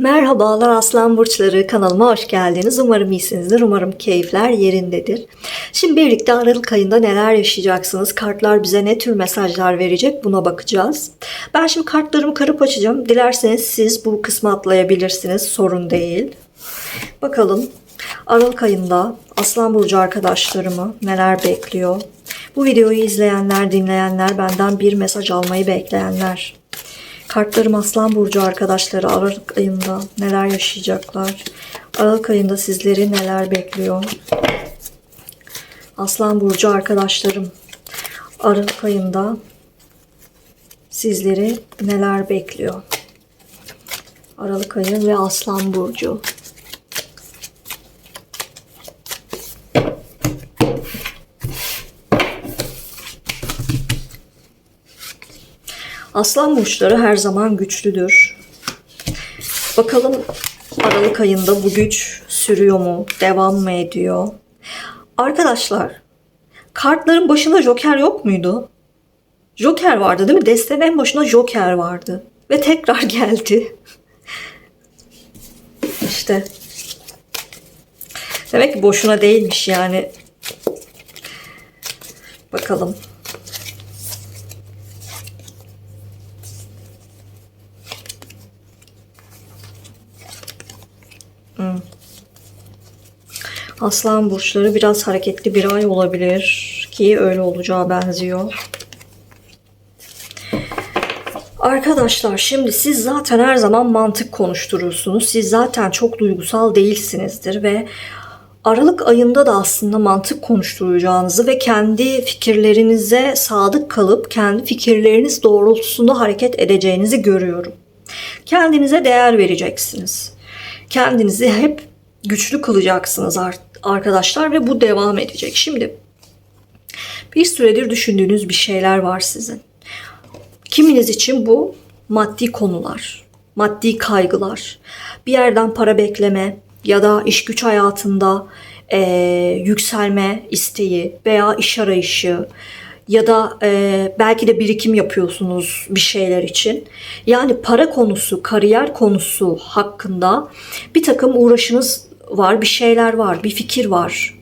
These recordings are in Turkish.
Merhabalar Aslan Burçları kanalıma hoş geldiniz. Umarım iyisinizdir. Umarım keyifler yerindedir. Şimdi birlikte Aralık ayında neler yaşayacaksınız? Kartlar bize ne tür mesajlar verecek? Buna bakacağız. Ben şimdi kartlarımı karıp açacağım. Dilerseniz siz bu kısmı atlayabilirsiniz. Sorun değil. Bakalım Aralık ayında Aslan Burcu arkadaşlarımı neler bekliyor? Bu videoyu izleyenler, dinleyenler, benden bir mesaj almayı bekleyenler. Kartlarım Aslan Burcu arkadaşları Aralık ayında neler yaşayacaklar? Aralık ayında sizleri neler bekliyor? Aslan Burcu arkadaşlarım Aralık ayında sizleri neler bekliyor? Aralık ayı ve Aslan Burcu. Aslan burçları her zaman güçlüdür. Bakalım Aralık ayında bu güç sürüyor mu? Devam mı ediyor? Arkadaşlar, kartların başında Joker yok muydu? Joker vardı değil mi? Destenin en başında Joker vardı. Ve tekrar geldi. İşte. Demek ki boşuna değilmiş yani. Bakalım. Aslan burçları biraz hareketli bir ay olabilir ki öyle olacağı benziyor. Arkadaşlar şimdi siz zaten her zaman mantık konuşturursunuz. Siz zaten çok duygusal değilsinizdir ve Aralık ayında da aslında mantık konuşturacağınızı ve kendi fikirlerinize sadık kalıp kendi fikirleriniz doğrultusunda hareket edeceğinizi görüyorum. Kendinize değer vereceksiniz. Kendinizi hep güçlü kılacaksınız arkadaşlar ve bu devam edecek. Şimdi bir süredir düşündüğünüz bir şeyler var sizin. Kiminiz için bu maddi konular, maddi kaygılar, bir yerden para bekleme ya da iş güç hayatında e, yükselme isteği veya iş arayışı ya da e, belki de birikim yapıyorsunuz bir şeyler için. Yani para konusu, kariyer konusu hakkında bir takım uğraşınız var, bir şeyler var, bir fikir var.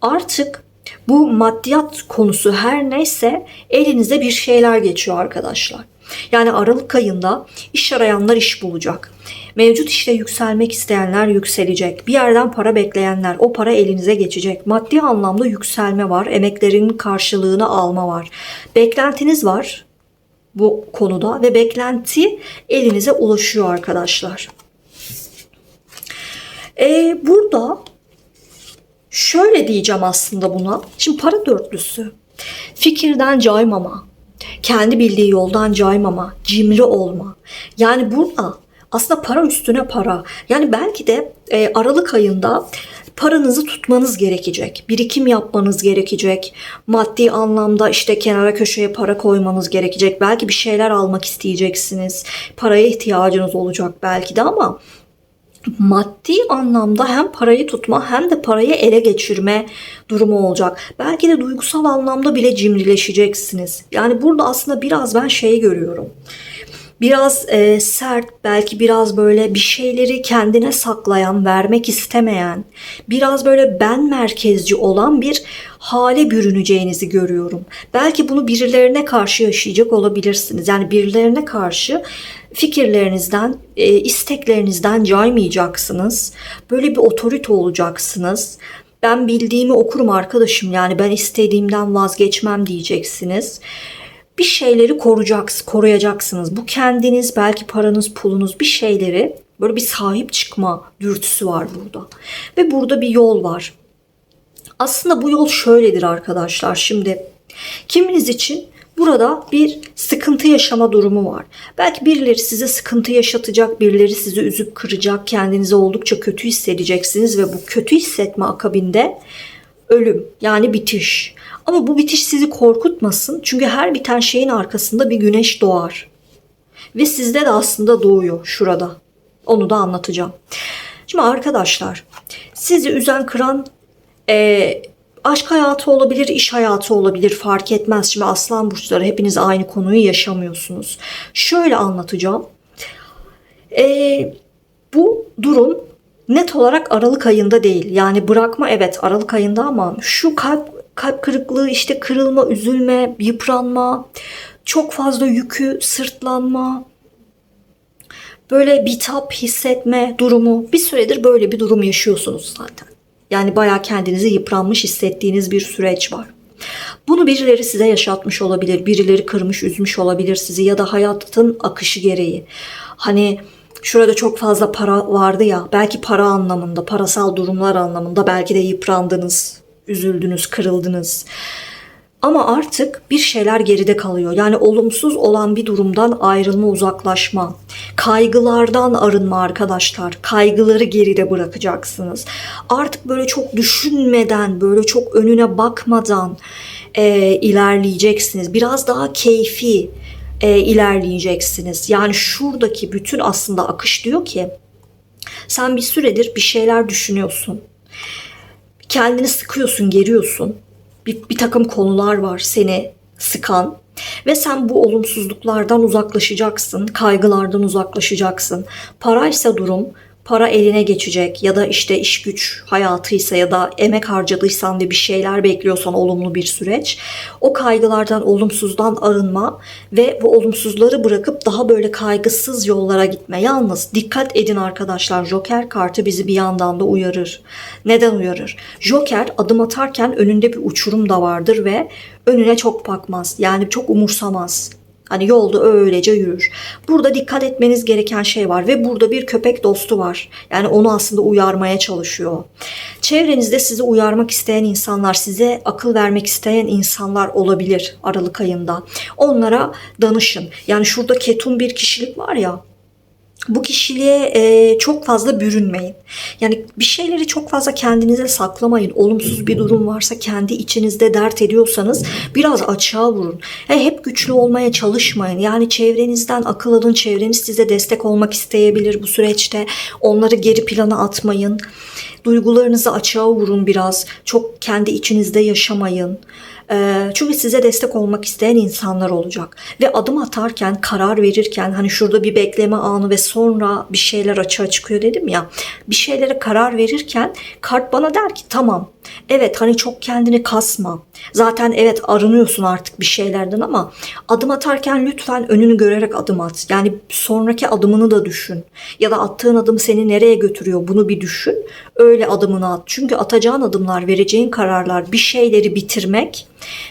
Artık bu maddiyat konusu her neyse elinize bir şeyler geçiyor arkadaşlar. Yani Aralık ayında iş arayanlar iş bulacak. Mevcut işte yükselmek isteyenler yükselecek. Bir yerden para bekleyenler o para elinize geçecek. Maddi anlamda yükselme var. Emeklerinin karşılığını alma var. Beklentiniz var bu konuda ve beklenti elinize ulaşıyor arkadaşlar. Ee, burada şöyle diyeceğim aslında buna. Şimdi para dörtlüsü. Fikirden caymama, kendi bildiği yoldan caymama, cimri olma. Yani burada aslında para üstüne para. Yani belki de e, Aralık ayında paranızı tutmanız gerekecek. Birikim yapmanız gerekecek. Maddi anlamda işte kenara köşeye para koymanız gerekecek. Belki bir şeyler almak isteyeceksiniz. Paraya ihtiyacınız olacak belki de ama maddi anlamda hem parayı tutma hem de parayı ele geçirme durumu olacak. Belki de duygusal anlamda bile cimrileşeceksiniz. Yani burada aslında biraz ben şeyi görüyorum. Biraz e, sert, belki biraz böyle bir şeyleri kendine saklayan, vermek istemeyen, biraz böyle ben merkezci olan bir hale bürüneceğinizi görüyorum. Belki bunu birilerine karşı yaşayacak olabilirsiniz. Yani birilerine karşı fikirlerinizden, e, isteklerinizden caymayacaksınız. Böyle bir otorite olacaksınız. Ben bildiğimi okurum arkadaşım yani ben istediğimden vazgeçmem diyeceksiniz bir şeyleri koruyacaksınız, koruyacaksınız. Bu kendiniz, belki paranız, pulunuz bir şeyleri böyle bir sahip çıkma dürtüsü var burada. Ve burada bir yol var. Aslında bu yol şöyledir arkadaşlar. Şimdi kiminiz için burada bir sıkıntı yaşama durumu var. Belki birileri size sıkıntı yaşatacak, birileri sizi üzüp kıracak, kendinizi oldukça kötü hissedeceksiniz ve bu kötü hissetme akabinde ölüm yani bitiş. Ama bu bitiş sizi korkutmasın. Çünkü her biten şeyin arkasında bir güneş doğar. Ve sizde de aslında doğuyor şurada. Onu da anlatacağım. Şimdi arkadaşlar sizi üzen kıran e, aşk hayatı olabilir, iş hayatı olabilir fark etmez. Şimdi aslan burçları hepiniz aynı konuyu yaşamıyorsunuz. Şöyle anlatacağım. E, Bu durum net olarak Aralık ayında değil. Yani bırakma evet Aralık ayında ama şu kalp kalp kırıklığı, işte kırılma, üzülme, yıpranma, çok fazla yükü, sırtlanma, böyle bitap hissetme durumu bir süredir böyle bir durum yaşıyorsunuz zaten. Yani bayağı kendinizi yıpranmış hissettiğiniz bir süreç var. Bunu birileri size yaşatmış olabilir, birileri kırmış, üzmüş olabilir sizi ya da hayatın akışı gereği. Hani şurada çok fazla para vardı ya, belki para anlamında, parasal durumlar anlamında belki de yıprandınız, üzüldünüz, kırıldınız. Ama artık bir şeyler geride kalıyor. Yani olumsuz olan bir durumdan ayrılma, uzaklaşma. Kaygılardan arınma arkadaşlar. Kaygıları geride bırakacaksınız. Artık böyle çok düşünmeden, böyle çok önüne bakmadan e, ilerleyeceksiniz. Biraz daha keyfi e, ilerleyeceksiniz. Yani şuradaki bütün aslında akış diyor ki sen bir süredir bir şeyler düşünüyorsun. Kendini sıkıyorsun, geriyorsun bir, bir takım konular var seni sıkan ve sen bu olumsuzluklardan uzaklaşacaksın, kaygılardan uzaklaşacaksın. Paraysa durum, para eline geçecek ya da işte iş güç hayatıysa ya da emek harcadıysan ve bir şeyler bekliyorsan olumlu bir süreç. O kaygılardan, olumsuzdan arınma ve bu olumsuzları bırakıp daha böyle kaygısız yollara gitme. Yalnız dikkat edin arkadaşlar Joker kartı bizi bir yandan da uyarır. Neden uyarır? Joker adım atarken önünde bir uçurum da vardır ve önüne çok bakmaz. Yani çok umursamaz. Hani yolda öylece yürür. Burada dikkat etmeniz gereken şey var ve burada bir köpek dostu var. Yani onu aslında uyarmaya çalışıyor. Çevrenizde sizi uyarmak isteyen insanlar, size akıl vermek isteyen insanlar olabilir Aralık ayında. Onlara danışın. Yani şurada ketum bir kişilik var ya bu kişiliğe e, çok fazla bürünmeyin. Yani bir şeyleri çok fazla kendinize saklamayın. Olumsuz bir durum varsa kendi içinizde dert ediyorsanız biraz açığa vurun. Yani hep güçlü olmaya çalışmayın. Yani çevrenizden akıl alın. Çevreniz size destek olmak isteyebilir bu süreçte. Onları geri plana atmayın. Duygularınızı açığa vurun biraz. Çok kendi içinizde yaşamayın. Ee, çünkü size destek olmak isteyen insanlar olacak. Ve adım atarken, karar verirken hani şurada bir bekleme anı ve sonra bir şeyler açığa çıkıyor dedim ya. Bir şeylere karar verirken kart bana der ki tamam Evet hani çok kendini kasma. Zaten evet arınıyorsun artık bir şeylerden ama adım atarken lütfen önünü görerek adım at. Yani sonraki adımını da düşün. Ya da attığın adım seni nereye götürüyor bunu bir düşün. Öyle adımını at. Çünkü atacağın adımlar, vereceğin kararlar bir şeyleri bitirmek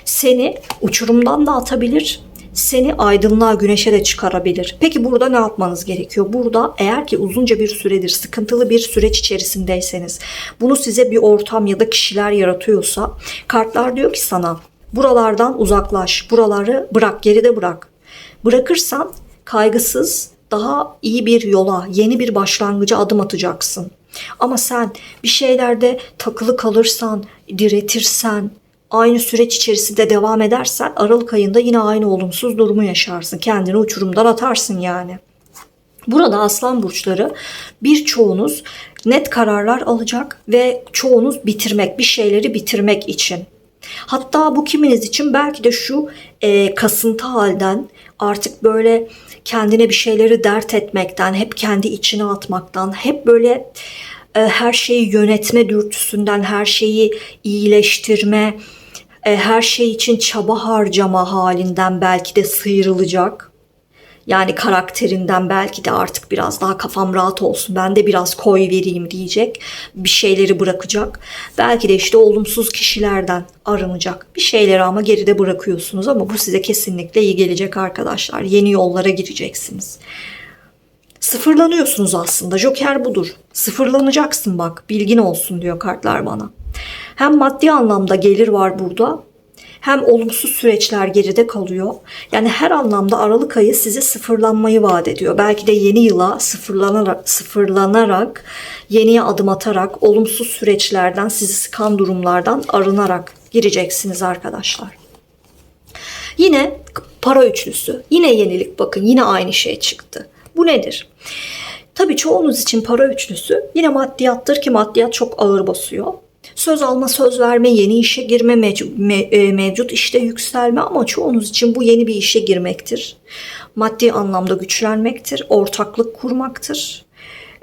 seni uçurumdan da atabilir seni aydınlığa güneşe de çıkarabilir. Peki burada ne yapmanız gerekiyor? Burada eğer ki uzunca bir süredir sıkıntılı bir süreç içerisindeyseniz bunu size bir ortam ya da kişiler yaratıyorsa kartlar diyor ki sana buralardan uzaklaş, buraları bırak, geride bırak. Bırakırsan kaygısız daha iyi bir yola, yeni bir başlangıca adım atacaksın. Ama sen bir şeylerde takılı kalırsan, diretirsen, aynı süreç içerisinde devam edersen Aralık ayında yine aynı olumsuz durumu yaşarsın. Kendini uçurumdan atarsın yani. Burada aslan burçları birçoğunuz net kararlar alacak ve çoğunuz bitirmek, bir şeyleri bitirmek için. Hatta bu kiminiz için belki de şu e, kasıntı halden artık böyle kendine bir şeyleri dert etmekten, hep kendi içine atmaktan, hep böyle e, her şeyi yönetme dürtüsünden, her şeyi iyileştirme, her şey için çaba harcama halinden belki de sıyrılacak. Yani karakterinden belki de artık biraz daha kafam rahat olsun. Ben de biraz koy vereyim diyecek. Bir şeyleri bırakacak. Belki de işte olumsuz kişilerden arınacak. Bir şeyleri ama geride bırakıyorsunuz ama bu size kesinlikle iyi gelecek arkadaşlar. Yeni yollara gireceksiniz. Sıfırlanıyorsunuz aslında. Joker budur. Sıfırlanacaksın bak. Bilgin olsun diyor kartlar bana. Hem maddi anlamda gelir var burada hem olumsuz süreçler geride kalıyor. Yani her anlamda Aralık ayı size sıfırlanmayı vaat ediyor. Belki de yeni yıla sıfırlanarak, sıfırlanarak yeniye adım atarak olumsuz süreçlerden, sizi sıkan durumlardan arınarak gireceksiniz arkadaşlar. Yine para üçlüsü. Yine yenilik bakın yine aynı şey çıktı. Bu nedir? Tabii çoğunuz için para üçlüsü yine maddiyattır ki maddiyat çok ağır basıyor. Söz alma, söz verme, yeni işe girme, e, mevcut işte yükselme ama çoğunuz için bu yeni bir işe girmektir. Maddi anlamda güçlenmektir, ortaklık kurmaktır.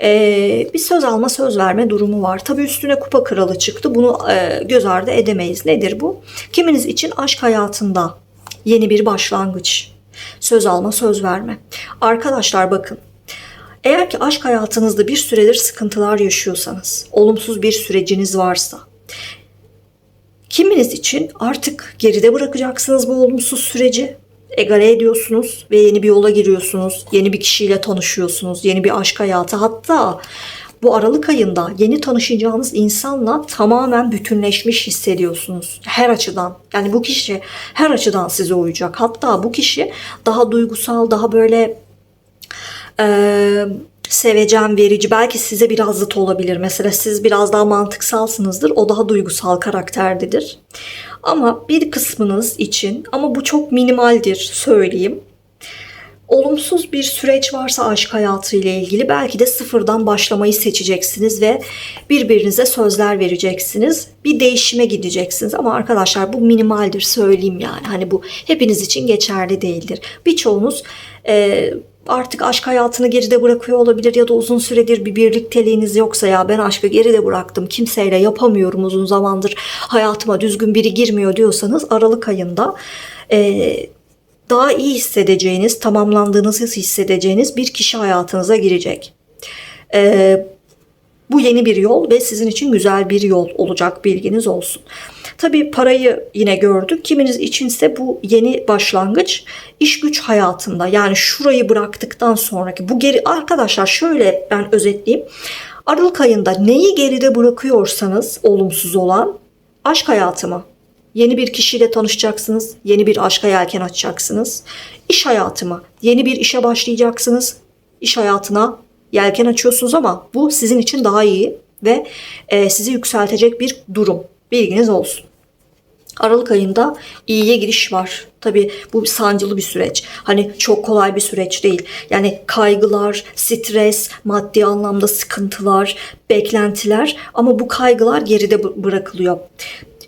Ee, bir söz alma söz verme durumu var. Tabii üstüne kupa kralı çıktı. Bunu e, göz ardı edemeyiz. Nedir bu? Kiminiz için aşk hayatında yeni bir başlangıç. Söz alma söz verme. Arkadaşlar bakın. Eğer ki aşk hayatınızda bir süredir sıkıntılar yaşıyorsanız, olumsuz bir süreciniz varsa, kiminiz için artık geride bırakacaksınız bu olumsuz süreci. Egale ediyorsunuz ve yeni bir yola giriyorsunuz. Yeni bir kişiyle tanışıyorsunuz. Yeni bir aşk hayatı. Hatta bu Aralık ayında yeni tanışacağınız insanla tamamen bütünleşmiş hissediyorsunuz. Her açıdan. Yani bu kişi her açıdan size uyacak. Hatta bu kişi daha duygusal, daha böyle eee sevecen, verici. Belki size biraz zıt olabilir. Mesela siz biraz daha mantıksalsınızdır. O daha duygusal karakterdedir. Ama bir kısmınız için ama bu çok minimaldir söyleyeyim. Olumsuz bir süreç varsa aşk hayatı ile ilgili belki de sıfırdan başlamayı seçeceksiniz ve birbirinize sözler vereceksiniz. Bir değişime gideceksiniz ama arkadaşlar bu minimaldir söyleyeyim yani. Hani bu hepiniz için geçerli değildir. Birçoğunuz e, artık aşk hayatını geride bırakıyor olabilir ya da uzun süredir bir birlikteliğiniz yoksa ya ben aşkı geride bıraktım kimseyle yapamıyorum uzun zamandır hayatıma düzgün biri girmiyor diyorsanız Aralık ayında e, daha iyi hissedeceğiniz, tamamlandığınızı hissedeceğiniz bir kişi hayatınıza girecek. E, bu yeni bir yol ve sizin için güzel bir yol olacak bilginiz olsun. Tabii parayı yine gördük. Kiminiz içinse bu yeni başlangıç iş güç hayatında yani şurayı bıraktıktan sonraki bu geri arkadaşlar şöyle ben özetleyeyim. Aralık ayında neyi geride bırakıyorsanız olumsuz olan aşk hayatı mı? Yeni bir kişiyle tanışacaksınız. Yeni bir aşka yelken açacaksınız. İş hayatı mı? Yeni bir işe başlayacaksınız. İş hayatına yelken açıyorsunuz ama bu sizin için daha iyi ve e, sizi yükseltecek bir durum. Bilginiz olsun. Aralık ayında iyiye giriş var. Tabii bu sancılı bir süreç. Hani çok kolay bir süreç değil. Yani kaygılar, stres, maddi anlamda sıkıntılar, beklentiler ama bu kaygılar geride bı- bırakılıyor.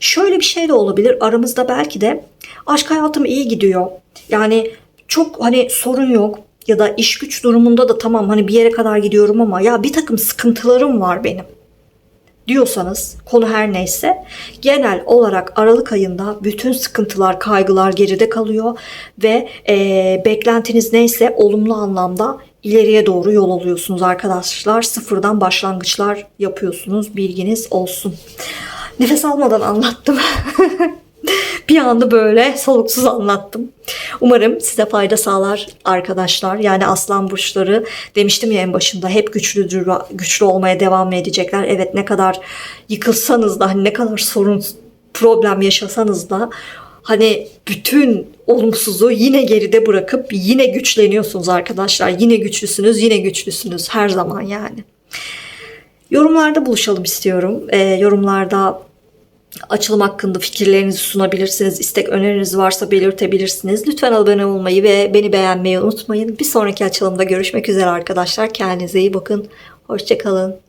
Şöyle bir şey de olabilir. Aramızda belki de aşk hayatım iyi gidiyor. Yani çok hani sorun yok ya da iş güç durumunda da tamam hani bir yere kadar gidiyorum ama ya bir takım sıkıntılarım var benim diyorsanız konu her neyse genel olarak Aralık ayında bütün sıkıntılar, kaygılar geride kalıyor ve eee, beklentiniz neyse olumlu anlamda ileriye doğru yol alıyorsunuz arkadaşlar. Sıfırdan başlangıçlar yapıyorsunuz. Bilginiz olsun. Nefes almadan anlattım. bir anda böyle soluksuz anlattım. Umarım size fayda sağlar arkadaşlar. Yani aslan burçları demiştim ya en başında hep güçlüdür, güçlü olmaya devam edecekler. Evet ne kadar yıkılsanız da hani ne kadar sorun, problem yaşasanız da hani bütün olumsuzu yine geride bırakıp yine güçleniyorsunuz arkadaşlar. Yine güçlüsünüz, yine güçlüsünüz her zaman yani. Yorumlarda buluşalım istiyorum. Ee, yorumlarda açılım hakkında fikirlerinizi sunabilirsiniz. İstek öneriniz varsa belirtebilirsiniz. Lütfen abone olmayı ve beni beğenmeyi unutmayın. Bir sonraki açılımda görüşmek üzere arkadaşlar. Kendinize iyi bakın. Hoşçakalın.